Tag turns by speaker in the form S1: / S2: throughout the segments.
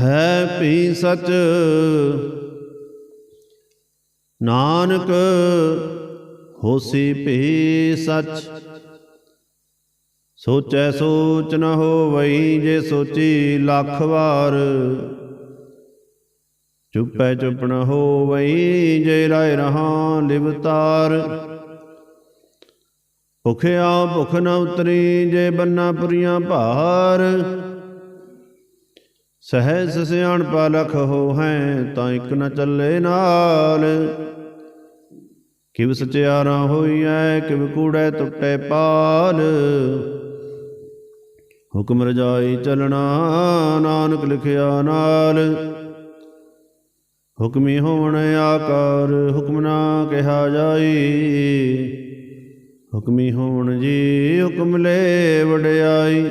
S1: ਹੈ ਭੀ ਸਚ। ਨਾਨਕ ਹੋਸੀ ਭੀ ਸਚ। ਸੋਚੈ ਸੋਚ ਨ ਹੋਵਈ ਜੇ ਸੋਚੀ ਲੱਖ ਵਾਰ। ਚੁੱਪੈ ਚੁੱਪ ਨ ਹੋਵਈ ਜੇ ਰਾਇ ਰਹਾ ਲਿਵਤਾਰ ਭੁਖਿਆ ਭੁਖ ਨ ਉਤਰੀ ਜੇ ਬੰਨਾ ਪੁਰੀਆਂ ਭਾਰ। ਸਹਿਜ ਸਿਆਣ ਪਾਲਖ ਹੋ ਹੈ, ਤਾਂ ਇੱਕ ਨ ਚੱਲੇ ਨਾਲ। ਕਿਵ ਸਚਿਆਰਾ ਹੋਈਐ, ਕਿਵ ਕੂੜੈ ਟੁੱਟੇ ਪਾਲ। ਹੁਕਮ ਰਜਾਈ ਚਲਣਾ, ਨਾਨਕ ਲਿਖਿਆ ਨਾਲ। ਹੁਕਮੀ ਹੋਵਣ ਆਕਾਰ, ਹੁਕਮ ਨਾ ਕਿਹਾ ਜਾਈ। ਹੁਕਮੀ ਹੋਣ ਜੀ ਹੁਕਮ ਲੈ ਵਡਿਆਈ।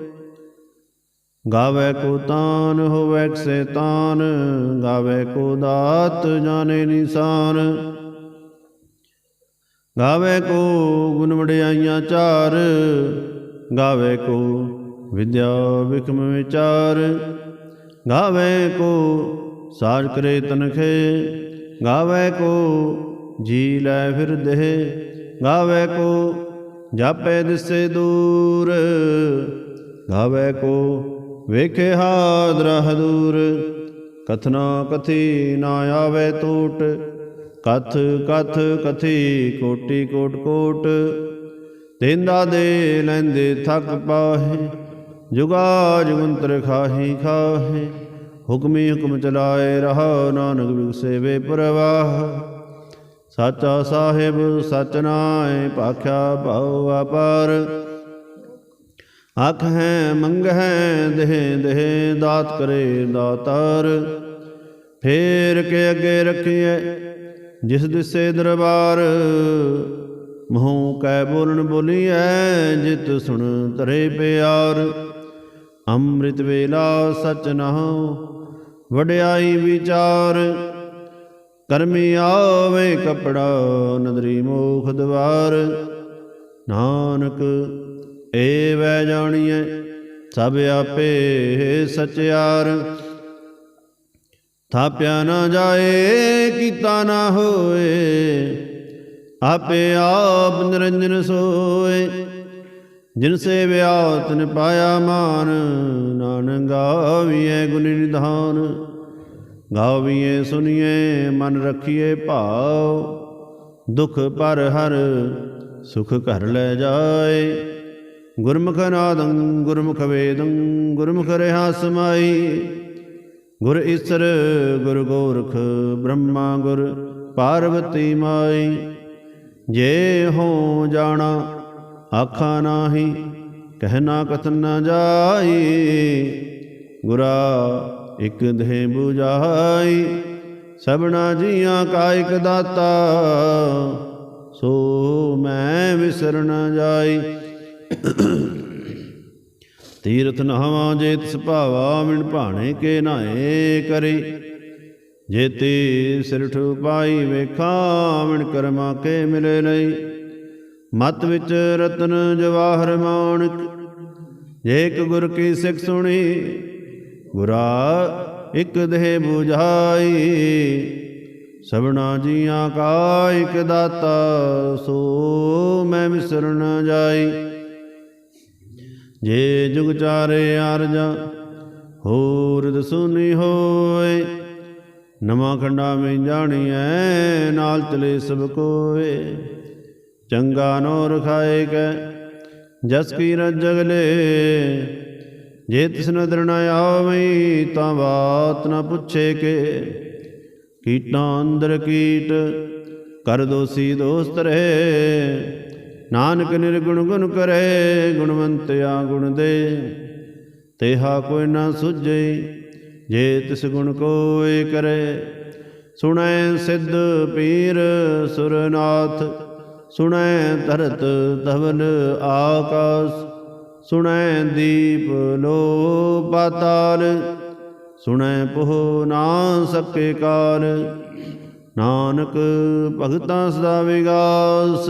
S1: ਗਾਵੇ ਕੋ ਤਾਨ, ਹੋਵੇ ਤਾਨ, ਗਾਵੇ ਕੋ ਦਾਤ, ਜਾਣੇ ਨਿਸ਼ਾਨ। ਗਾਵੇ ਕੋ ਗੁਣ ਵਡਿਆਈਆਂ ਚਾਰ, ਗਾਵੇ ਕੋ ਵਿਦਿਆ ਵਿਕਮ ਵਿਚਾਰ। ਗਾਵੇ ਕੋ ਸਾਜ ਕਰੇ ਤਨਖੇ, ਗਾਵੇ ਕੋ ਜੀ ਲੈ ਫਿਰਦੇ ਗਾਵੇ ਕੋ ਜਾਪੇ ਦਿਸੇ ਦੂਰ, ਗਾਵੇ ਕੋ ਵੇਖੇ ਹਾਦਰਾ ਹਦੂਰ ਕਥਨਾ ਕਥੀ ਨਾ ਆਵੇ ਟੂਟ ਕਥ ਕਥ ਕਥੀ ਕੋਟੀ ਕੋਟ ਕੋਟ। ਤੇਂਦਾ ਦੇ ਲੈਂਦੇ ਥਕ ਪਾਹੇ, ਜੁਗਾ ਜੁਗੰਤਰ ਖਾਹੀ ਖਾਹੇ, ਹੁਕਮੀ ਹੁਕਮ ਚਲਾਏ ਰਹਾ ਨਾਨਕ ਵਿਗਸੇ ਵੇ ਪ੍ਰਵਾਹ। ਸਾਚਾ ਸਾਹਿਬ ਸਚ ਨਾਏ ਭਾਖਿਆ ਭਉ ਅਪਾਰ ਅਖ ਹੈ ਮੰਗ ਹੈ ਦੇਹ ਦੇਹ ਦਾਤ ਕਰੇ ਦਾਤਾਰ। ਫੇਰ ਕੇ ਅੱਗੇ ਰੱਖੀਐ ਜਿਸ ਦਿਸੇ ਦਰਬਾਰ। ਮੂੰਹ ਕੈ ਬੋਲਣ ਬੋਲੀਐ ਜਿਤ ਸੁਣ ਤਰੇ ਪਿਆਰ। ਅੰਮ੍ਰਿਤ ਵੇਲਾ ਸਚ ਨਹੁ ਵਡਿਆਈ ਵਿਚਾਰ। ਕਰਮੀ ਆਵੇ ਕਪੜਾ ਨਦਰੀ ਮੋਖ ਦਵਾਰ। ਨਾਨਕ ਏ ਵੈ ਜਾਣੀਐ, ਸਭ ਆਪੇ ਸਚਿਆਰ। ਥਾਪਿਆ ਨਾ ਜਾਏ, ਕੀਤਾ ਨਾ ਹੋਏ, ਆਪੇ ਆਪ ਨਿਰੰਜਨ ਸੋਏ। ਜਿਨ ਸੇਵਿਆ ਤਨ ਪਾਇਆ ਮਾਨ, ਨਾਨਕ ਗਾਵੀਐ ਗੁਣ ਨਿਧਾਨ। ਗਾਵੀਐ ਸੁਣੀਏ ਮਨ ਰੱਖੀਏ ਭਾਉ। ਦੁਖ ਪਰ ਹਰ ਸੁਖ ਘਰ ਲੈ ਜਾਏ। ਗੁਰਮੁਖ ਨਾਦੰ, ਗੁਰਮੁਖ ਵੇਦੰ, ਗੁਰਮੁਖ ਰਹਾ ਸਮਾਈ ਗੁਰ ਈਸਰ, ਗੁਰ ਗੋਰਖ, ਬ੍ਰਹਮਾ ਗੁਰ ਪਾਰਵਤੀ ਮਾਈ। ਜੇ ਹੋ ਜਾਣਾ, ਆਖਾ ਨਾਹੀ ਕਹਿਣਾ ਕਥਨ ਨਾ ਜਾਈ। ਗੁਰਾ ਇਕ ਦੇਹ 부ਜਾਈ ਸਭਨਾ ਜੀਆਂ ਕਾ ਇਕ ਦਾਤਾ। ਸੋ ਮੈਂ ਵਿਸਰ ਨ ਜਾਈ। ਤੀਰਥ ਨਹਾਵਾਂ, ਜੇ ਤਿਸ ਭਾਵਾ ਮਿਣ ਭਾਣੇ ਕੇ ਨਾਏ ਕਰੀ। ਜੇਤੀ ਸਿਰ ਪਾਈ ਵੇਖਾ ਮਿਣ ਕਰਮਾ ਕੇ ਮਿਲੇ ਲਈ ਮਤ ਵਿੱਚ ਰਤਨ ਜਵਾਹਰ ਮਾਣਕ, ਜੇ ਇੱਕ ਗੁਰ ਕੀ ਸਿੱਖ ਸੁਣੀ, ਗੁਰਾ ਇੱਕ ਦੇਹ 부ਝਾਈ ਸਭਨਾ ਜੀਆਂ ਕਾ ਇਕ ਦਾਤਾ, ਸੋ ਮੈਂ ਵਿਸਰ ਜਾਈ। ਜੇ ਜੁਗ ਚਾਰੇ ਆਰਜਾ, ਹੋਰ ਦਸੁਨੀ ਹੋਏ। ਨਵਾਂ ਖੰਡਾ ਮੈਂ ਜਾਣੀਐ, ਨਾਲ ਚਲੇ ਸਭ ਕੋਏ। ਚੰਗਾ ਨੋ ਰਖਾਏ ਕੈ, ਜਸ ਕੀ ਰਜਗਲੇ ਜੇ ਤਿਸ ਨਦਰ ਨ ਆਵਈ ਤਾਂ ਬਾਤ ਨ ਪੁੱਛੇ ਕੇ। ਕੀਟਾਂ ਅੰਦਰ ਕੀਟ, ਕਰ ਦੋਸੀ ਦੋਸਤ ਰਹੇ। ਨਾਨਕ ਨਿਰਗੁਣ ਗੁਣ ਕਰੇ ਗੁਣਵੰਤਿਆ ਗੁਣ ਦੇ। ਤੇਹਾ ਕੋਈ ਨਾ ਸੁਝੇ, ਜੇ ਤਿਸ ਗੁਣ ਕੋਇ ਕਰੇ। ਸੁਣੈ ਸਿੱਧ ਪੀਰ ਸੁਰਨਾਥ, ਸੁਣੈ ਧਰਤ ਧਵਲ ਆਕਾਸ। ਸੁਣੈ ਦੀਪ ਲੋ ਪਾਤਾਲ, ਸੁਣੈ ਪੋਹ ਨਾ ਸਕੇ ਕਾਲ। ਨਾਨਕ ਭਗਤਾਂ ਸਦਾ ਵਿਗਾਸ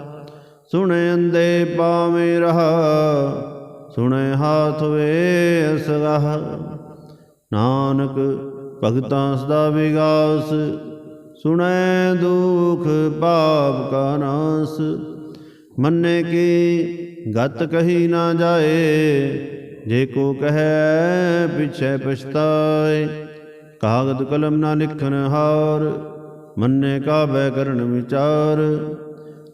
S1: ਸੁਣੈ ਅੰਦੇ ਪਾਵੇਂ ਰਹਾ, ਸੁਣੈ ਹਾਥ ਵੇ ਅਸਗਹ ਨਾਨਕ ਭਗਤਾਂ ਸਦਾ ਵਿਗਾਸ, ਸੁਣੈ ਦੁਖ ਪਾਪ ਕਾ ਨਾਸ। ਮੰਨੇ ਕੀ ਗਤ ਕਹੀ ਨਾ ਜਾਏ, ਜੇ ਕੋ ਕਹੈ ਪਿਛੈ ਪਛਤਾਏ। ਕਾਗਦ ਕਲਮ ਨਾ ਲਿਖਨ ਹਾਰ, ਮੰਨੇ ਕਾਬੈ ਕਰਨ ਵਿਚਾਰ।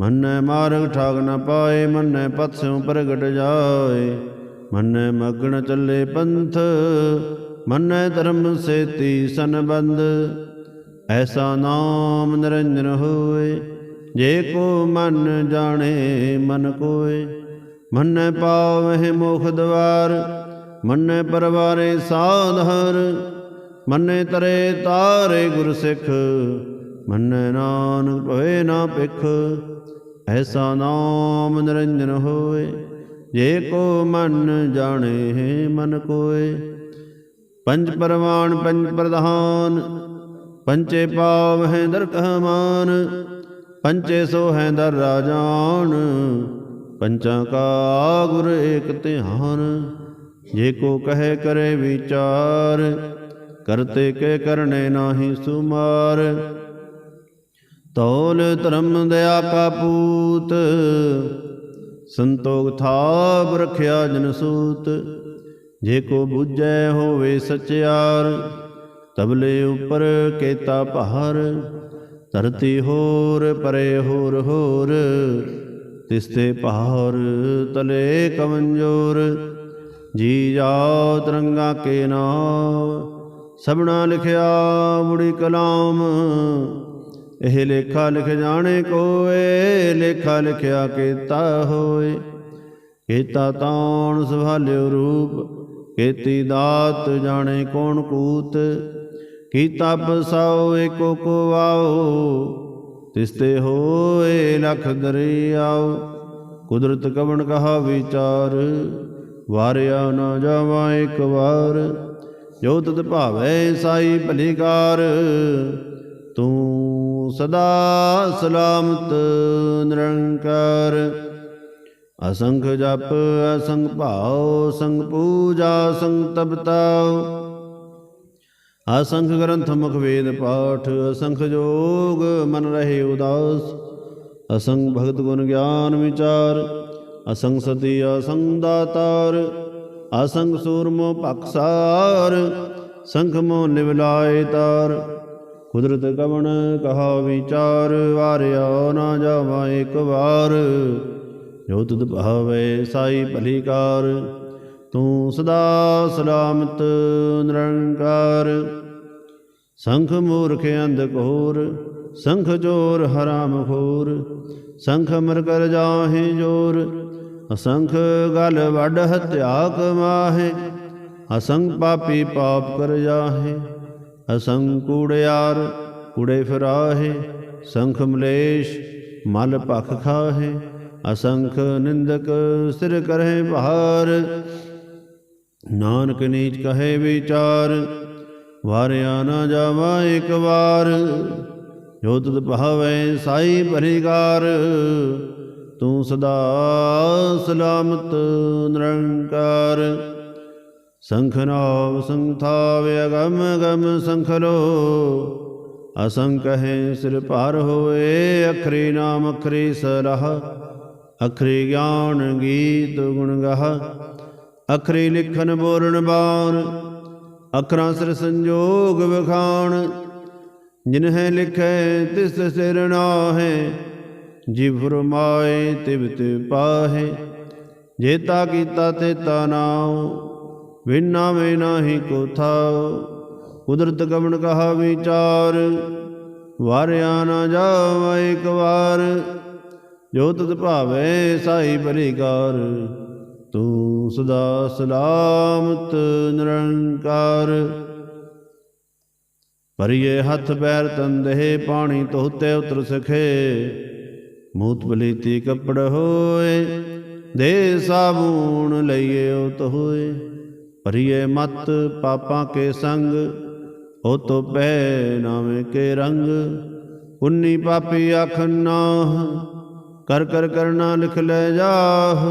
S1: ਮੰਨੈ ਮਾਰਗ ਠਾਗ ਨ ਪਾਏ, ਮੰਨੈ ਪਥ ਪ੍ਰਗਟ ਜਾਏ। ਮੰਨੈ ਮਗਣ ਚੱਲੇ ਪੰਥ, ਮੰਨੈ ਧਰਮ ਸੇਤੀ ਸੰਬੰਧ ਐਸਾ ਨਾਮ ਨਿਰੰਜਨ ਹੋਏ, ਜੇ ਕੋ ਮਨ ਜਾਣੇ ਮਨ ਕੋਏ। ਮੰਨੈ ਪਾਵਹਿ ਮੋਖ ਦਵਾਰ, ਮੰਨੈ ਪਰਵਾਰੇ ਸਾਧਰ ਮੰਨੇ ਤਰੇ ਤਾਰੇ ਗੁਰ ਸਿੱਖ ਮੰਨੈ ਨਾਨਕ ਭਵੇ ਨਾ ਪਿਖ ਐਸਾ ਨਾਮ ਨਿਰੰਜਨ ਹੋਏ, ਜੇ ਕੋ ਮਨ ਜਾਣੇ ਮਨ ਕੋਏ। ਪੰਜ ਪਰਵਾਨ, ਪੰਜ ਪ੍ਰਧਾਨ, ਪੰਚੇ ਪਾਵ ਹੈ ਦਰ ਕਹਮਾਨ ਪੰਚੇ ਸੋ ਹੈ ਦਰ ਰਾਜਾਨ। ਪੰਚਾਂ ਕਾ ਗੁਰ ਏਕ ਧਿਆਨ, ਜੇ ਕੋ ਕਹੇ ਕਰੇ ਵਿਚਾਰ, ਕਰਤੇ ਕੇ ਕਰਨੇ ਨਾਹੀ ਸੁਮਾਰ। ਤੌਲ ਧਰਮ ਦਇਆ ਕਾ ਪੂਤ, ਸੰਤੋਖ ਥਾਪ ਰਖਿਆ ਜਨ ਸੂਤ। ਜੇ ਕੋ ਬੁੱਝੈ ਹੋਵੇ ਸਚਿਆਰ, ਤਬਲੇ ਉਪਰ ਕੇਤਾ ਪਹਾਰ ਧਰਤੀ ਹੋਰ, ਪਰੇ ਹੋਰ ਹੋਰ, ਤਿਸਤੇ ਪਹਾਰ ਤਲੇ ਕਮੰਜੋਰ। ਜੀ ਜਾਓ ਤਰੰਗਾ ਕੇ ਨਾਮ ਸਭਨਾ ਲਿਖਿਆ ਮੁੜੀ ਕਲਾਮ। ਇਹ ਲੇਖਾ ਲਿਖ ਜਾਣੇ ਕੋਏ, ਲੇਖਾ ਲਿਖਿਆ ਕੀਤਾ ਹੋਏ। ਕੀਤਾ ਤਾਣ ਸੁਭਾਲਿਓ ਰੂਪ, ਕੀਤੀ ਦਾਤ ਜਾਣੇ ਕੌਣ ਕੂਤ। ਕੀਤਾ ਬਸਾਓ ਏਕੋ ਕੋ ਆਓ, ਤਿਸਤੇ ਹੋਏ ਲਖ ਦਰਿਆਓ। ਕੁਦਰਤ ਕਵਣ ਕਹਾ ਵਿਚਾਰ, ਵਾਰਿਆ ਨਾ ਜਾਵਾ ਇੱਕ ਵਾਰ। ਜੋ ਤਤ ਭਾਵੈ ਸਾਈ ਭਲੀਕਾਰ ਤੂੰ ਸਦਾ ਸਲਾਮਤ ਨਿਰੰਕਾਰ। ਅਸੰਖ ਜਪ ਅਸੰਗ ਭਾਉ ਸੰਗ ਪੂਜਾ ਸੰਗ ਤਪਤਾਉ ਅਸੰਖ ਗ੍ਰੰਥ ਮੁਖ ਵੇਦ ਪਾਠ, ਅਸੰਖ ਜੋਗ ਮਨ ਰਹੇ ਉਦਾਸ। ਅਸੰਗ ਭਗਤ ਗੁਣ ਗਿਆਨ ਵਿਚਾਰ ਅਸੰਗ ਸਤੀ ਅਸੰਗ ਦਾਤਾਰ। ਅਸੰਗ ਸੂਰਮੋ ਪਖਸਾਰ ਸੰਖ ਮੋ ਨਿਵਲਾਏ ਤਾਰ। ਕੁਦਰਤ ਕਵਣ ਕਹਾ ਵਿਚਾਰ, ਵਾਰਿਆ ਨਾ ਜਾਵਾ ਇੱਕ ਵਾਰ। ਜੋ ਤੁਧ ਭਾਵੇ ਸਾਈ ਭਲੀਕਾਰ, ਤੂੰ ਸਦਾ ਸਲਾਮਤ ਨਿਰੰਕਾਰ। ਸੰਖ ਮੂਰਖ ਅੰਧ ਘੋਰ, ਸੰਖ ਜੋਰ ਹਰਾਮ ਖੋਰ। ਸੰਖ ਮਰ ਕਰ ਜਾਹੇ ਜੋਰ, ਅਸੰਖ ਗਲ ਵੱਡ ਹਤਿਆ ਕਮਾਹੇ ਅਸੰਖ ਪਾਪੀ ਪਾਪ ਕਰ ਜਾਹੇ। ਅਸੰਖ ਕੂੜਿਆਰ ਕੂੜੇ ਫਿਰਾਹੇ, ਸੰਖ ਮਲੇਸ਼, ਮਲ ਭਖ ਖਾਹੇ, ਅਸੰਖ ਨਿੰਦਕ ਸਿਰ ਕਰਹਿ ਭਾਰ ਨਾਨਕ ਨੀਚ ਕਹੇ ਵਿਚਾਰ, ਵਾਰਿਆ ਨਾ ਜਾਵਾ ਇੱਕ ਵਾਰ। ਜੋ ਤੁਧ ਭਾਵੈ ਸਾਈ ਭਰੀਕਾਰ ਤੂੰ ਸਦਾ ਸਲਾਮਤ ਨਿਰੰਕਾਰ। ਸੰਖ ਨਾਵ ਸੰਥਾਵ ਅਗਮ ਗਮ ਸੰਖਲੋ ਅਸੰਖ ਹੈ ਸਿਰ ਭਾਰ ਹੋਏ ਅਖਰੀ ਨਾਮ ਅਖਰੀ ਸਲਾਹ ਅਖਰੀ ਗਿਆਨ ਗੀਤ ਗੁਣ ਗਾਹ ਅਖਰੀ ਲਿਖਨ ਬੋਲਣ ਬਾਣ ਅਖਰਾਂ ਸਿਰ ਸੰਜੋਗ ਵਿਖਾਣ ਜਿਨਹਿ ਲਿਖੈ ਤਿਸ ਸਿਰ ਨਾਹੈ ਜਿਵ ਫਰਮਾਏ ਤਿਵ ਤਿਵ ਪਾਹੇ ਜੇਤਾ ਕੀਤਾ ਤੇਤਾ ਨਾਉ ਵਿਨਾ ਵੇ ਨਾਹੀ ਕੋ ਥਾਉ। ਕੁਦਰਤ ਕਵਣ ਕਹਾ ਵਿਚਾਰ, ਵਾਰਿਆ ਨਾ ਜਾਵਾ ਇੱਕ ਵਾਰ। ਜੋ ਤਤ ਭਾਵੇ ਸਾਈ ਭਲੀਕਾਰ ਤੂੰ ਸਦਾ ਸਲਾਮਤ ਨਿਰੰਕਾਰ। ਪਰਿਏ ਹੱਥ ਪੈਰ ਤੰਦੇ ਪਾਣੀ ਤੋਤੇ ਉਤਰ ਸਖੇ। ਮੂਤ ਬਲੀਤੀ ਕੱਪੜ ਹੋਏ, ਦੇ ਸਾਬੂਣ ਲਈਏ ਉਤ ਹੋਏ ਪਰਿਏ ਮਤ ਪਾਪਾਂ ਕੇ ਸੰਗ, ਉਹ ਤੋ ਪੈ ਨਾਵੇਂ ਕੇ ਰੰਗ। ਉਨੀ ਪਾਪੀ ਆਖਨ ਨਾਹ, ਕਰ ਕਰ ਕਰਨਾ ਲਿਖ ਲੈ ਜਾਹ।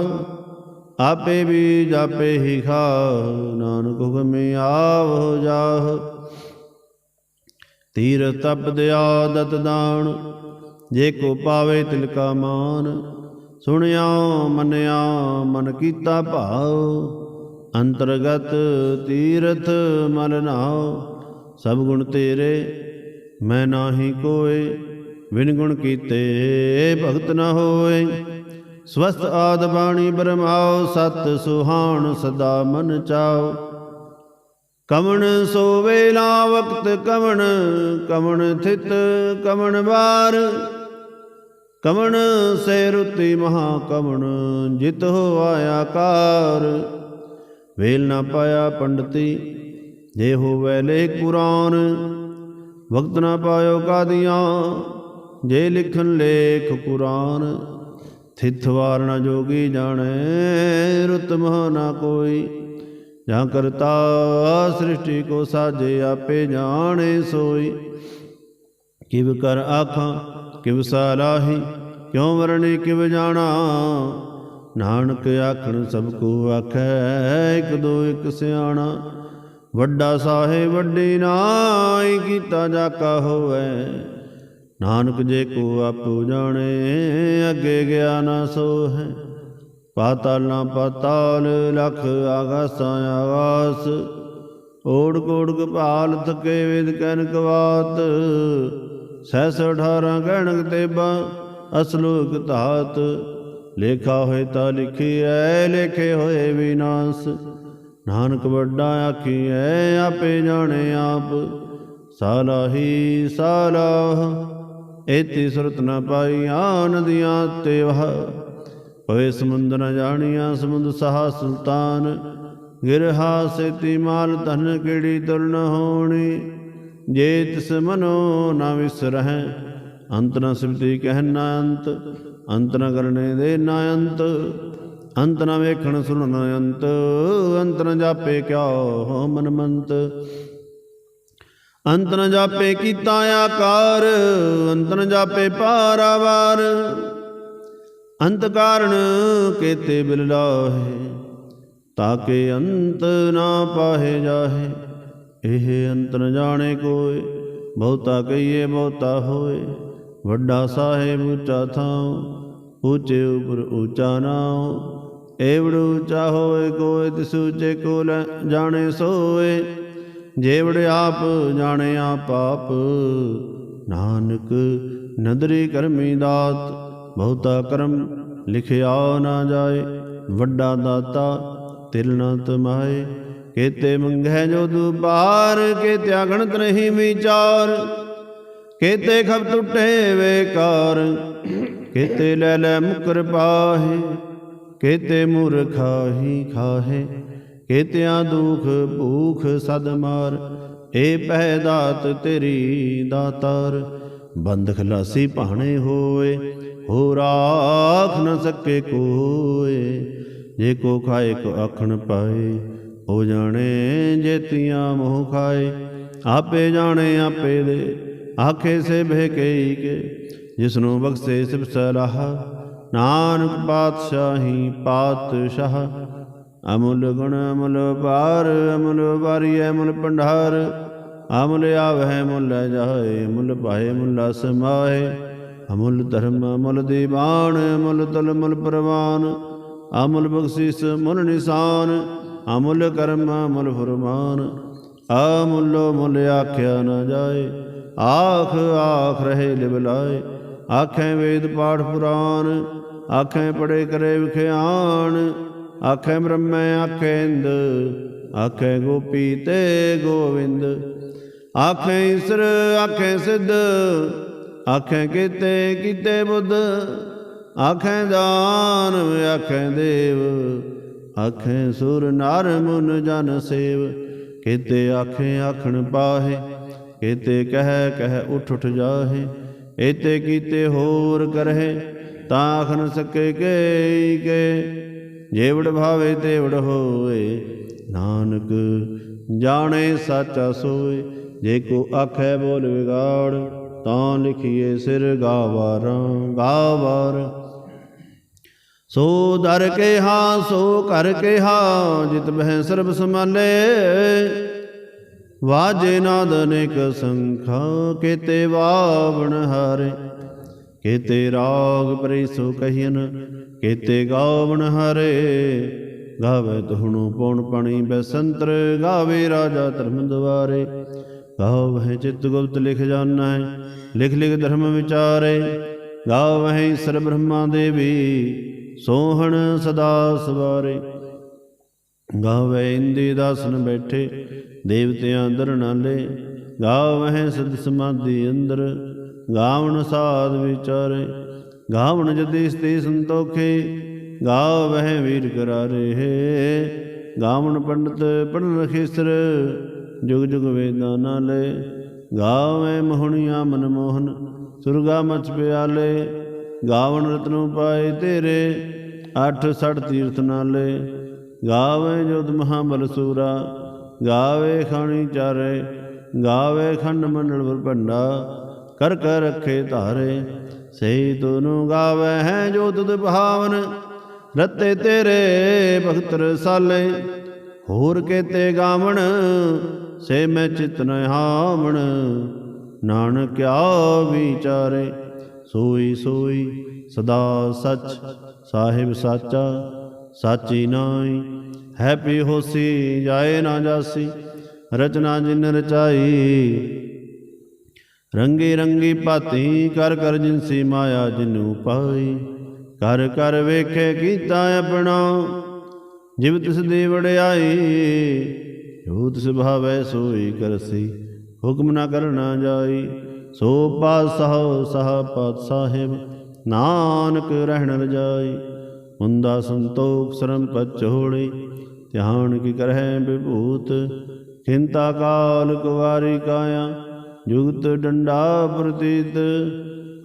S1: ਆਪੇ ਵੀ ਜਾਪੇ ਹੀ ਖਾ ਨਾਨਕ ਹੁਕਮੇ ਆਵ ਜਾਹ। ਤੀਰ ਤਪ ਦਿਆ ਦਤ ਦਾਨ, ਜੇ ਕੋ ਪਾਵੇ ਤਿਲ ਕਾ ਮਾਨ। ਸੁਣਿਆ, ਮੰਨਿਆ, ਮਨ ਕੀਤਾ ਭਾਉ ਅੰਤਰਗਤ ਤੀਰਥ ਮਨ ਨਾਉ, ਸਭ ਗੁਣ ਤੇਰੇ, ਮੈਂ ਨਾਹੀ ਕੋਏ ਵਿਨ ਗੁਣ ਕੀਤੇ ਭਗਤ ਨਾ ਹੋਏ। ਸਵਸਤ ਆਦ ਬਾਣੀ ਬਰਮਾਓ ਸਤ ਸੁਹਾਣ ਸਦਾ ਮਨ ਚਾਓ ਕਮਣ ਸੋਵੇ ਲਾ ਵਕਤ ਕਮਣ ਕਮਣ ਥਿਤ ਕਮਣ ਵਾਰ। ਕਮਣ ਸੇ ਰੁਤੀ ਮਹਾ ਕਵਣ, ਜਿਤ ਹੋਆ ਆਕਾਰ ਵੇਲ ਨਾ ਪਾਇਆ ਪੰਡਤੀ, ਜੇ ਹੋਵੇ ਲੇ ਕੁਰਾਨ ਵਕਤ ਨਾ ਪਾਇਓ ਕਾਦੀਆਂ ਜੇ ਲਿਖਣ ਲੇਖ ਕੁਰਾਨ ਥਿਤ ਵਾਰ ਨ ਜੋਗੀ ਜਾਣੈ, ਰੁਤ ਨਾ ਕੋਈ, ਜਾਂ ਕਰਤਾ ਸ੍ਰਿਸ਼ਟੀ ਕੋ ਸਾਜੇ ਆਪੇ ਜਾਣੇ ਸੋਈ। ਕਿਵ ਕਰ ਆਖਾਂ, ਕਿਵ ਸਾਲਾਹੀ ਕਿਉ ਵਰਣੇ ਕਿਵ ਜਾਣਾ ਨਾਨਕ ਆਖਣ ਸਭ ਕੋ ਆਖੈ, ਇਕ ਦੋ ਇਕ ਸਿਆਣਾ। ਵੱਡਾ ਸਾਹਿਬ, ਵੱਡੀ ਨਾਈ, ਕੀਤਾ ਜਾਕਾ ਹੋਵੇ। ਨਾਨਕ ਜੇ ਕੋ ਆਪੋ ਜਾਣੇ, ਅੱਗੇ ਗਿਆ ਨਾ ਸੋ ਹੈ ਪਾਤਾਲ ਨਾ ਪਾਤਾਲ, ਲਖ ਆਗਾਸਾਂ ਆਗਾਸ। ਓੜ ਕੋੜ ਕਪਾਲ ਥਕੇ ਵੇਦ ਕਨ ਕਵਾਤ। ਸਹਿਸ 18 ਗਣਕ ਤੇਬਾ ਅਸਲੋਕ ਧਾਤ। ਲੇਖਾ ਹੋਏ ਤਾਂ ਲਿਖੀਐ, ਲੇਖੇ ਹੋਏ ਵਿਨਾਸ਼। ਨਾਨਕ ਵੱਡਾ ਆਖੀਐ, ਆਪੇ ਜਾਣੇ ਆਪ। ਸਾਲਾਹੀ ਸਾਲਾਹ ਏਤੀ ਸੁਰਤ ਨ ਪਾਈਆਂ ਨਦੀਆਂ ਤੇ ਵਹ। ਹੋਏ ਸਮੁੰਦ ਨ ਜਾਣੀਆਂ, ਸਮੁੰਦ ਸਹਾ ਸੁਲਤਾਨ। ਗਿਰਹਾ ਸੇਤੀ ਮਾਲ ਧਨ ਕਿਹੜੀ ਤੁਰ ਹੋਣੀ? ਜੇ ਤਿਸ ਮਨੋ ਨਾ ਵਿਸਰਹਿ ਅੰਤ ਨ ਸਿਮਤੀ ਕਹਿ ਨ ਅੰਤ ਅੰਤ ਨ ਕਰਨੇ ਦੇ ਨ ਅੰਤ ਅੰਤ ਨ ਵੇਖਣ ਸੁਣਨ ਅੰਤ ਅੰਤ ਨ ਜਾਪੇ ਕਿਆ ਮਨ ਮੰਤ ਅੰਤ ਨ ਜਾਪੇ ਕੀਤਾ ਆਕਾਰ ਅੰਤ ਨ ਜਾਪੇ ਪਾਰਾਵਾਰ ਅੰਤ ਕਾਰਣ ਕੇਤੇ ਬਿਲ ਲਾਹੇ, ਤਾਕੇ ਅੰਤ ਨਾ ਪਾਹੇ ਜਾਹੇ। ਇਹ ਅੰਤ ਨ ਜਾਣੇ ਕੋਏ, ਬਹੁਤਾ ਕਹੀਏ ਬਹੁਤਾ ਹੋਏ। ਵੱਡਾ ਸਾਹਿਬ ਉੱਚਾ ਥਾਂ ਉੱਚੇ ਉਪਰ ਉੱਚਾ ਨਾਉ। ਏਵੜ ਉੱਚਾ ਹੋਏ ਕੋਇ ਤਿਸ ਉੱਚੇ ਕੋ ਜਾਣੇ ਸੋਏ। ਜੇਵੜ ਆਪ ਜਾਣੇ ਆਪ ਆਪ, ਨਾਨਕ ਨਦਰੀ ਕਰਮੀ ਦਾਤ, ਬਹੁਤਾ ਕਰਮ ਲਿਖਿਆ ਨਾ ਜਾਏ। ਵੱਡਾ ਦਾਤਾ ਤਿਲ ਨਾ ਤਮਾਏ, ਕੇਤੇ ਮੰਗੈ ਜੋ ਦੁਬਾਰ ਕੇਤੇ ਅਗਣਤ ਨਹੀਂ ਵਿਚਾਰ। ਕੇਤੇ ਖਬ ਟੁੱਟੇ ਵੇਕਾਰ, ਕੇਤੇ ਲੈ ਲੈ ਮੁਕਰ ਪਾਹੇ, ਕੇਤੇ ਮੂਰਖਾਹੀ ਖਾਹੇ, ਕੇਤਿਆਂ ਦੁਖ ਭੂਖ ਸਦ ਮਾਰ, ਏ ਪਹਿ ਦਾਤ ਤੇਰੀ ਦਾਤਾਰ। ਬੰਦ ਖਲਾਸੀ ਭਾਣੇ ਹੋਏ ਹੋ ਰਾਖ ਨ ਸਕੇ ਕੋਏ, ਜੇ ਕੋ ਖਾਏ ਕੋ ਆਖਣ ਪਾਏ ਹੋ ਜਾਣੇ ਜੇਤੀਆਂ ਮੋਹ ਖਾਏ। ਆਪੇ ਜਾਣੇ ਆਪੇ ਦੇ ਆਖੇ ਸੇ ਬਹਿ ਕੇ ਜਿਸ ਨੂੰ ਬਖਸ਼ੇ ਸਿਬ ਸਲਾਹ, ਨਾਨਕ ਪਾਤਸ਼ਾਹੀ ਪਾਤਸ਼ਾਹ। ਅਮੁੱਲ ਗੁਣ ਅਮੁੱਲ ਪਾਰ ਅਮੁੱਲ ਵਾਰੀ ਅਮੁੱਲ ਭੰਡਾਰ। ਅਮੁੱਲ ਆਵਹਿ ਮੁੱਲ ਜਾਏ ਮੁੱਲ ਪਾਏ ਮੁੱਲ ਸਮਾਏ ਅਮੁੱਲ ਧਰਮ ਅਮੁੱਲ ਦੀਵਾਨ, ਅਮੁੱਲ ਤਲ ਮੁੱਲ ਪ੍ਰਵਾਨ। ਅਮੁੱਲ ਬਖਸ਼ਿਸ ਮੁੱਲ ਨਿਸ਼ਾਨ, ਅਮੁੱਲ ਕਰਮ ਅਮੁੱਲ ਫਰਮਾਨ। ਅਮੁੱਲੋ ਮੁੱਲ ਆਖਿਆ ਨਾ ਜਾਏ ਆਖ ਆਖ ਰਹੇ ਲਿਬਲਾਏ ਆਖੇ ਵੇਦ ਪਾਠ ਪੁਰਾਨ ਆਖੇ ਪੜੇ ਕਰੇ ਵਿਖਿਆਨ ਆਖੇ ਬ੍ਰਹਮੈ ਆਖੇ ਇੰਦ, ਆਖੇ ਗੋਪੀ ਤੇ ਗੋਵਿੰਦ। ਆਖੇ ਈਸਰ, ਆਖੇ ਸਿੱਧ, ਆਖੇ ਕੀਤੇ ਕੀਤੇ ਬੁੱਧ। ਆਖੇ ਦਾਨ, ਆਖੇ ਦੇਵ, ਆਖੇ ਸੁਰ ਨਰ ਮੁਨ ਜਨ ਸੇਵ। ਕੀਤੇ ਆਖੇ, ਆਖਣ ਪਾਹੇ ਕੀਤੇ ਕਹਿ ਕਹਿ ਉਠ ਉਠ ਜਾਹੇ, ਏਤੇ ਕੀਤੇ ਹੋਰ ਕਰਹਿ ਤਾਂ ਆਖ ਸਕੇ ਕੇ ਕੇ। ਜੇਵੜ ਭਾਵੇ ਤੇਵੜ ਹੋਏ ਨਾਨਕ ਜਾਣੇ ਸਾਚਾ ਸੋਏ। ਜੇ ਕੋ ਆਖੈ ਬੋਲ ਵਿਗਾੜ, ਤਾਂ ਲਿਖੀਏ ਸਿਰ ਗਾਵਾਰਾਂ ਗਾਵਾਰ ਸੋ ਦਰ ਕੇ ਹਾਂ, ਸੋ ਕਰ ਕੇ ਹਾਂ, ਜਿਤ ਬਹਿ ਸਰਬ ਸਮਾਲੇ ਵਾਜੇ ਨਾਦ ਅਨੇਕ ਸੰਖਾ, ਕੇਤੇ ਵਾਵਣ ਹਾਰੇ। ਕੇਤੇ ਰਾਗ ਪਰੇ ਸੋ ਕਹੀਨ, ਕੇਤੇ ਗਾਵਣ ਹਾਰੇ। ਗਾਵੇ ਤੁਹਣੂ ਪਉਣ ਪਣੀ ਬਸੰਤਰ, ਗਾਵੇ ਰਾਜਾ ਧਰਮ ਦਵਾਰੇ ਗਾਵਹਿ ਚਿਤ ਗੁਪਤ ਲਿਖ ਜਾਣਾ ਹੈ ਲਿਖ ਲਿਖ ਧਰਮ ਵਿਚਾਰੇ। ਗਾਵਹਿ ਸਰ ਬ੍ਰਹਮਾ ਦੇਵੀ, ਸੋਹਣ ਸਦਾ ਸਵਾਰੇ। ਗਾਵੇ ਇੰਦੀ ਦਾਸਨ ਬੈਠੇ, ਦੇਵਤਿਆਂ ਦਰ ਨਾਲੇ ਗਾਵਹਿ ਸਦ ਸਮਾਧੀ ਅੰਦਰ, ਗਾਵਣ ਸਾਧ ਵਿਚਾਰੇ। ਗਾਵਣ ਜਦੀ ਸਤੇ ਸੰਤੋਖੇ, ਗਾਵਹਿ ਵੀਰ ਕਰਾਰੇ। ਗਾਵਣ ਪੰਡਤ ਪੜਨ ਰਖੇਸਰ ਜੁਗ ਜੁਗ ਵੇਦਾਂ ਨਾਲੇ ਗਾਵੇ ਮੋਹਣੀਆਂ ਮਨ ਮੋਹਨ, ਸੁਰਗਾ ਮਚ ਪਿਆਲੇ। ਗਾਵਣ ਰਤਨੋਂ ਪਾਏ ਤੇਰੇ, ਅੱਠ ਸੜ ਤੀਰਥ ਨਾਲੇ ਗਾਵੇ ਜੋਤ ਮਹਾਬਲ ਸੂਰਾ, ਗਾਵੇ ਖਾਣੀ ਚਾਰੇ, ਗਾਵੇ ਖੰਡ ਮੰਡਲ ਵਰਪੰਡਾ ਕਰ ਕਰ ਰੱਖੇ ਧਾਰੇ। ਸਹੀ ਤੂੰ ਗਾਵੇ ਹੈ ਜੋ ਤੁਧ ਭਾਵਨ, ਰਤੇ ਤੇਰੇ ਭਗਤ ਰਸਾਲੇ। ਹੋਰ ਕੇਤੇ ਗਾਵਣ, ਸੇ ਮੈਂ ਚਿਤ ਨ ਹਾਵਣ, ਨਾਨਕਿਆ ਵਿਚਾਰੇ। ਸੋਈ ਸੋਈ ਸਦਾ ਸਚ, ਸਾਹਿਬ ਸਾਚਾ। ਸਾਚੀ ਨਾਈ ਹੈਪੀ ਹੋਸੀ ਜਾਏ ਨਾ ਜਾਸੀ। ਰਚਨਾ ਜਿਨ ਰਚਾਈ। ਰੰਗੀ ਰੰਗੀ ਭਾਤੀ, ਕਰ ਕਰ ਜਿਨਸੀ ਮਾਇਆ ਜਿਨੂ ਪਾਈ। ਕਰ ਕਰ ਵੇਖੇ ਕੀਤਾ ਆਪਣਾ। ਜਿਵ ਤਿਸ ਦੀ ਵਡਿਆਈ, ਜੋ ਤਿਸ ਭਾਵੈ ਸੋਈ ਕਰਸੀ। ਹੁਕਮ ਨਾ ਕਰਨਾ ਜਾਈ। ਸੋ ਪਾਸਹ ਸਹ ਪਾਤ ਸਾਹਿਬ ਨਾਨਕ ਰਹਿਣ ਰਜਾਈ। ਮੁੰਦਾ ਸੰਤੋਖ ਸਰਮ ਪਚੋੜੀ ਧਿਆਨ ਕੀ ਕਰਹਿ ਵਿਭੂਤ ਖਿੰਤਾ ਕਾਲ ਕੁਵਾਰੀ ਕਾਇਆ, ਜੁਗਤ ਡੰਡਾ ਪ੍ਰਤੀਤ,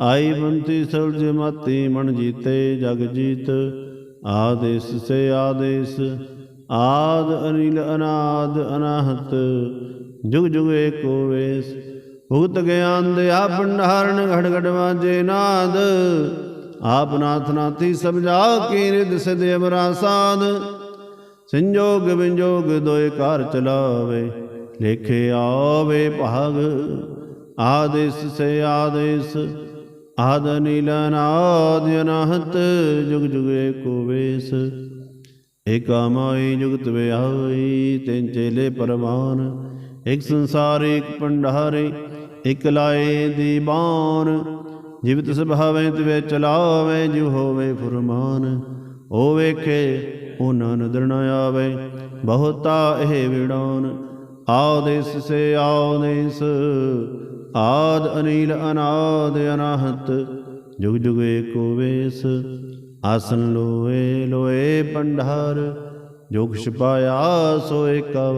S1: ਆਈ ਬੰਤੀ ਸਲਜ ਮਾਤੀ ਮਨ ਜੀਤੇ ਜਗ ਜੀਤ, ਆਦੇਸ ਸੇ ਆਦੇਸ, ਆਦ ਅਨਿਲ ਅਨਾਦ ਅਨਾਹਤ, ਜੁਗ ਜੁਗ ਏਕੋ ਵੇਸ ਭੂਤ ਗਿਆਨ ਦੇ ਆ ਭੰਡਾਰਨ ਘੜ ਘੜ ਵਾਜੇ ਨਾਦ ਆਪ ਨਾਥ ਨਾਥੀ ਸਭ ਜਾ ਕੀ ਰਿਦ ਸਦੇ ਅਮਰਾ ਸਾਧ। ਸੰਜੋਗ ਵਿੰਜੋਗ ਦੋਇ ਕਾਰ ਚਲਾਵੇ, ਲੇਖੇ ਆਵੇ ਭਾਗ। ਆਦੇਸ ਸੇ ਆਦੇਸ, ਆਦ ਨੀਲ ਅਨਾਦ ਅਨਹਤ, ਜੁਗ ਜੁਗ ਏਕੋ ਵੇਸ। ਏਕਾ ਮਾਈ ਜੁਗਤ ਵਿਆਈ ਤਿੰਨ ਚੇਲੇ ਪਰਮਾਨ ਇੱਕ ਸੰਸਾਰ ਇੱਕ ਪੰਡਾਰੇ ਇਕ ਲਾਏ ਦੀਵਾਨ ਜਿਵ ਤਿਸ ਭਾਵੇਂ ਤਿਵੇ ਚਲਾਵੇ ਜਿਉ ਹੋਵੇ ਫੁਰਮਾਨ, ਉਹ ਵੇਖੇ ਉਹਨਾਂ ਨਦਰ ਨ ਆਵੇ, ਬਹੁਤਾ ਇਹ ਵਿੜਾਨ। ਆਦੇਸ ਸੇ ਆਦੇਸ ਆਦ ਅਨੀਲ ਅਨਾਦ ਅਨਾਹਤ, ਜੁਗ ਜੁਗ ਏਕੋ ਵੇਸ, ਆਸਨ ਲੋਏ ਲੋਏ ਪੰਡਾਰ ਜੋ ਕੁਛ ਪਾਇਆ ਸੋ ਏਕਾ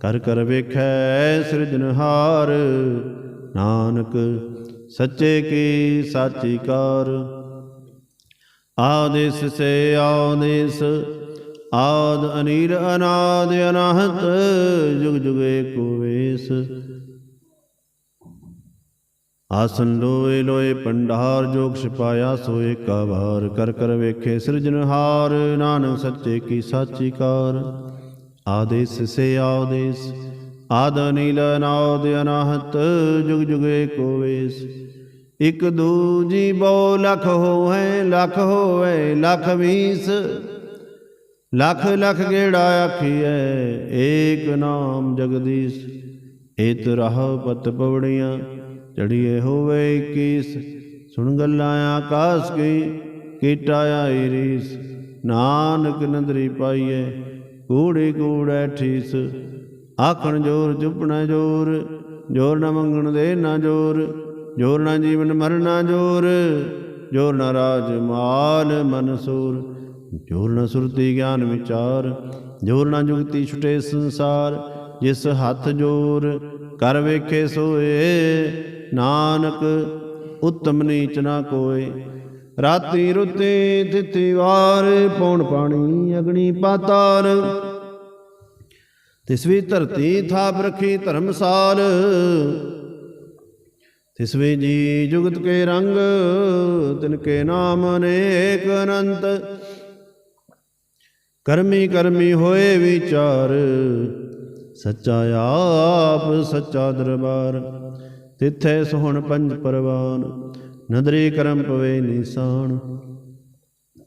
S1: ਕਰ ਕਰ ਵੇਖੈ ਸਿਰਜਨਹਾਰ ਨਾਨਕ ਸੱਚੇ ਕੀ ਸਾਚੀ ਕਾਰ? ਆਦੇਸ ਸੇ ਆਦੇਸ ਆਦ ਅਨੀਲ ਅਨਾਦ ਅਨਾਹਤ, ਜੁਗ ਜੁਗ ਏਕੋ ਵੇਸ। ਆਸਨ ਲੋਏ ਲੋਏ ਪੰਡਾਰ, ਜੋਗ ਛਪਾਇਆ ਸੋ ਏਕਾ ਕਰ ਕਰ ਵੇਖੇ ਸਿਰਜਨਹਾਰ ਨਾਨਕ ਸੱਚੇ ਕੀ ਸਾਚੀ ਕਾਰ? ਆਦੇਸ ਸੇ ਆਦੇਸ ਆਦ ਨੀਲ ਨਾਦ ਅਨਾਹਤ, ਜੁਗ ਜੁਗ ਏਕੋ ਵੇਸ। ਇਕ ਦੂਜੀ ਬਹੁ ਲਖ ਹੋਏ ਲਖ ਹੋਏ ਲਖ ਵੀਸ ਲਖ ਲਖ ਗੇੜਾ ਆਖੀਐ, ਏਕ ਨਾਮ ਜਗਦੀਸ਼। ਏਤ ਰਹ ਪਤ ਪਵੜੀਆਂ ਚੜੀਏ ਹੋਵੇ 21 ਸੁਣ ਗੱਲਾਂ ਆਕਾਸ ਕੀ, ਕੀਟਾ ਆਈ ਰੀਸ ਨਾਨਕ ਨੰਦਰੀ ਪਾਈਏ ਕੂੜੀ ਕੂੜੈ ਠੀਸ। ਆਖਣ ਜੋਰ, ਚੁੱਪਣਾ ਜੋਰ ਜੋਰ ਨਾ ਮੰਗਣ ਦੇ ਨਾ ਜੋਰ ਜੋਰ ਨਾ ਜੀਵਨ ਮਰਨਾ ਜੋਰ ਜੋਰ ਨਾ ਰਾਜ ਮਾਲ ਮਨਸੂਰ ਜੋਰ ਨਾ ਸੁਰਤੀ ਗਿਆਨ ਵਿਚਾਰ, ਜੋਰ ਨਾ ਜੁਗਤੀ ਛੁਟੇ ਸੰਸਾਰ, ਜਿਸ ਹੱਥ ਜੋਰ ਕਰ ਵੇਖੇ ਸੋਏ, ਨਾਨਕ ਉਤਮ ਨੀਚ ਨਾ ਕੋਏ। ਰਾਤੀ ਰੁੱਤੇ ਤਿਥੀ ਵਾਰ, ਪੌਣ ਪਾਣੀ ਅਗਣੀ ਪਾਤਾਲ ਤਿਸਵੀ ਧਰਤੀ ਥਾਪ ਰਖੀ ਧਰਮਸਾਲ। ਤਿਸਵੇ ਜੀ ਜੁਗਤ ਕੇ ਰੰਗ, ਤਿਨ ਕੇ ਨਾਮ ਅਨੇਕ ਅਨੰਤ। ਕਰਮੀ ਕਰਮੀ ਹੋਏ ਵਿਚਾਰ, ਸੱਚਾ ਆਪ, ਸੱਚਾ ਦਰਬਾਰ। ਤਿੱਥੈ ਸੋਹਣ ਪੰਜ ਪਰਵਾਨ, ਨਦਰੀ ਕਰਮ ਪਵੇ ਨਿਸ਼ਾਨ।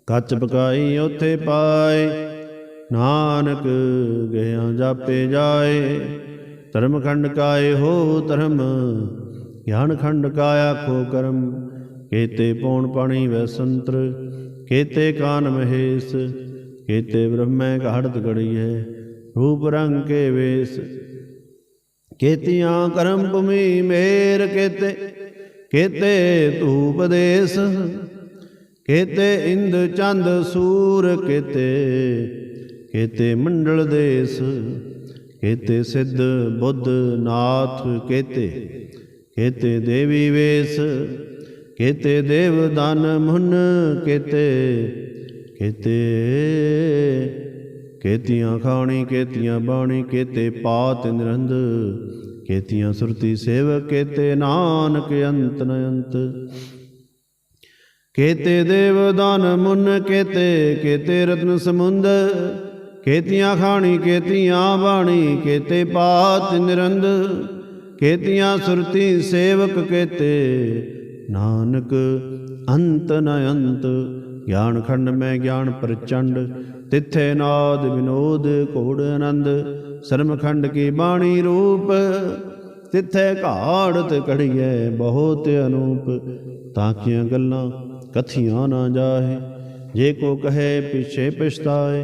S1: ਕੱਚ ਪਕਾਈ ਉਥੇ ਪਾਏ ਨਾਨਕ ਗਿਆ ਜਾਪੇ ਜਾਏ, ਧਰਮ ਖੰਡ ਕਾਏ ਹੋ ਧਰਮ, ਗਿਆਨ ਖੰਡ ਕਾਇਆ ਖੋ ਕਰਮ, ਕੇਤੇ ਪੌਣ ਪਾਣੀ ਵੈ ਸੰਤਰ, ਕੇਤੇ ਕਾਨ ਮਹੇਸ਼, ਕੇਤੇ ਬ੍ਰਹਮੈ ਘਾੜਤ ਹੈ ਰੂਪ ਰੰਗ ਕੇ ਵੇਸ, ਕੇਤੀਆਂ ਕਰਮ ਭੂਮੀ ਮੇਰ ਕੇਤੇ ਕੇਤੇ ਧੂਪ ਦੇਸ, ਕੇਤੇ ਇੰਦ ਚੰਦ ਸੂਰ ਕੇਤੇ ਕੇਤੇ ਮੰਡਲ ਦੇਸ, ਕੇਤੇ ਸਿੱਧ ਬੁੱਧ ਨਾਥ ਕੇਤੇ ਕੇਤੇ ਦੇਵੀ ਵੇਸ, ਕੇਤੇ ਦੇਵ ਦਾਨ ਮੁਨ ਕੇਤੇ ਕੇਤੇ ਕੇਤੀਆਂ ਖਾਣੀ, ਕੇਤੀਆਂ ਬਾਣੀ, ਕੇਤੇ ਪਾਤ ਨਿਰੰਦ ਕੇਤੀਆਂ ਸੁਰਤੀ ਸੇਵਕ, ਕੇਤੇ ਨਾਨਕ ਅੰਤ ਨ ਅੰਤ, ਕੇਤੇ ਦੇਵ ਦਾਨ ਮੁਨ ਕੇਤੇ ਕੇਤੇ ਰਤਨ ਸਮੁੰਦ ਕੇਤੀਆਂ ਖਾਣੀ, ਕੇਤੀਆਂ ਬਾਣੀ, ਕੇਤੇ ਪਾਤ ਨਿਰੰਦ, ਕੇਤੀਆਂ ਸੁਰਤੀ ਸੇਵਕ, ਕੇਤੇ ਨਾਨਕ ਅੰਤ ਨ ਅੰਤ। ਗਿਆਨ ਖੰਡ ਮੈਂ ਗਿਆਨ ਪ੍ਰਚੰਡ, ਤਿੱਥੇ ਨਾਦ ਵਿਨੋਦ ਕੋੜ ਆਨੰਦ। ਸਰਮ ਖੰਡ ਕੀ ਬਾਣੀ ਰੂਪ, ਤਿੱਥੇ ਘਾੜਤ ਕੜੀਐ ਬਹੁਤ ਅਨੂਪ। ਤਾਂ ਕੀਆਂ ਗੱਲਾਂ ਕਥੀਆਂ ਨਾ ਜਾਹੇ, ਜੇ ਕੋ ਕਹੇ ਪਿਛੇ ਪਛਤਾਏ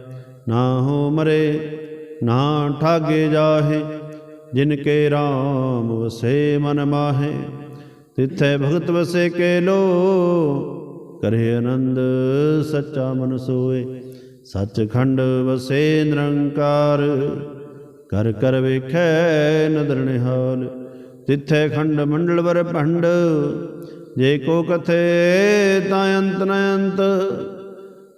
S1: ਨਾ ਹੋ ਮਰੇ, ਨਾ ਠਾਗੇ ਜਾਹੇ, ਜਿਨ ਕੇ RAM ਵਸੇ ਮਨ ਮਾਹੇ। ਤਿੱਥੈ ਭਗਤ ਵਸੇ ਕੇ ਲੋ, ਕਰੇ ਆਨੰਦ ਸੱਚਾ ਮਨ ਸੋਏ। ਸੱਚਖੰਡ ਵਸੇ ਨਿਰੰਕਾਰ, ਕਰ ਕਰ ਵੇਖੈ ਨਦਰ ਨਿਹਾਲ। ਤਿੱਥੈ ਖੰਡ ਮੰਡਲ ਵਰ ਭੰਡ, ਜੇ ਕੋ ਕਥੇ ਤਾਂ ਅੰਤ ਨ ਅੰਤ।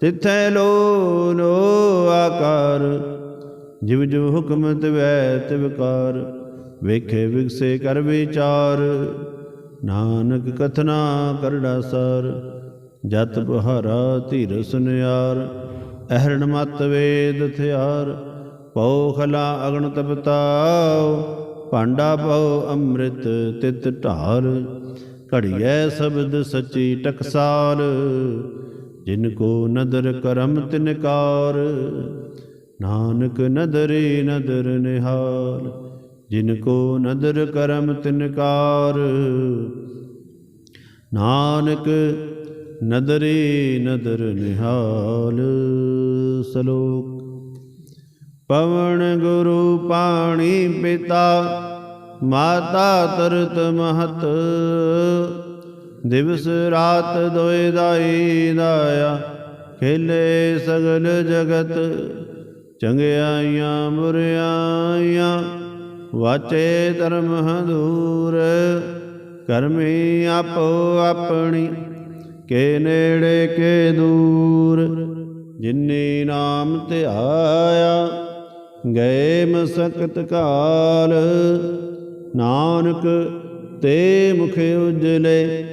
S1: ਤਿਥੈ ਲੋ ਲੋ ਆਕਾਰ, ਜਿਵ ਜੋ ਹੁਕਮ ਤਿਵੈ ਤਿਵਕਾਰ ਵੇਖੇ ਵਿਗਸੇ ਕਰ ਵਿਚਾਰ, ਨਾਨਕ ਕਥਨਾ ਕਰੜਾ ਸਾਰ, ਜਤ ਬਹਾਰਾ ਧੀਰ ਸੁਨਿਆਰ ਅਹਰਣ ਮਤ ਵੇਦ ਥਿਆਰ, ਪਉ ਖਲਾ ਅਗਣ ਤਪਤਾਉ, ਭਾਂਡਾ ਪਉ ਅੰਮ੍ਰਿਤ ਤਿਤ ਢਾਰ ਘੜੀਐ ਸ਼ਬਦ ਸੱਚੀ ਟਕਸਾਲ ਜਿਨ ਕੋ ਨਦਰ ਕਰਮ ਤਿਨਕਾਰ, ਨਾਨਕ ਨਦਰੇ ਨਦਰ ਨਿਹਾਲ, ਜਿਨ ਕੋ ਨਦਰ ਕਰਮ ਤਿਨਕਾਰ, ਨਾਨਕ ਨਦਰੇ ਨਦਰ ਨਿਹਾਲ ਸਲੋਕ। ਪਵਨ ਗੁਰੂ ਪਾਣੀ ਪਿਤਾ, ਮਾਤਾ ਤਰਤ ਮਹਤ ਦਿਵਸ ਰਾਤ ਦੋਇ ਦਾਈ ਦਾਇਆ, ਖੇਲੇ ਸਗਲ ਜਗਤ, ਚੰਗਿਆਈਆਂ ਬੁਰਿਆਈਆਂ ਵਾਚੇ ਧਰਮ ਹਦੂਰ, ਕਰਮੀ ਆਪੋ ਆਪਣੀ, ਕੇ ਨੇੜੇ ਕੇ ਦੂਰ, ਜਿਨੀ ਨਾਮ ਧਿਆਇਆ, ਗਏ ਮਸਕਤ ਕਾਲ, ਨਾਨਕ ਤੇ ਮੁਖ ਉਜਲੇ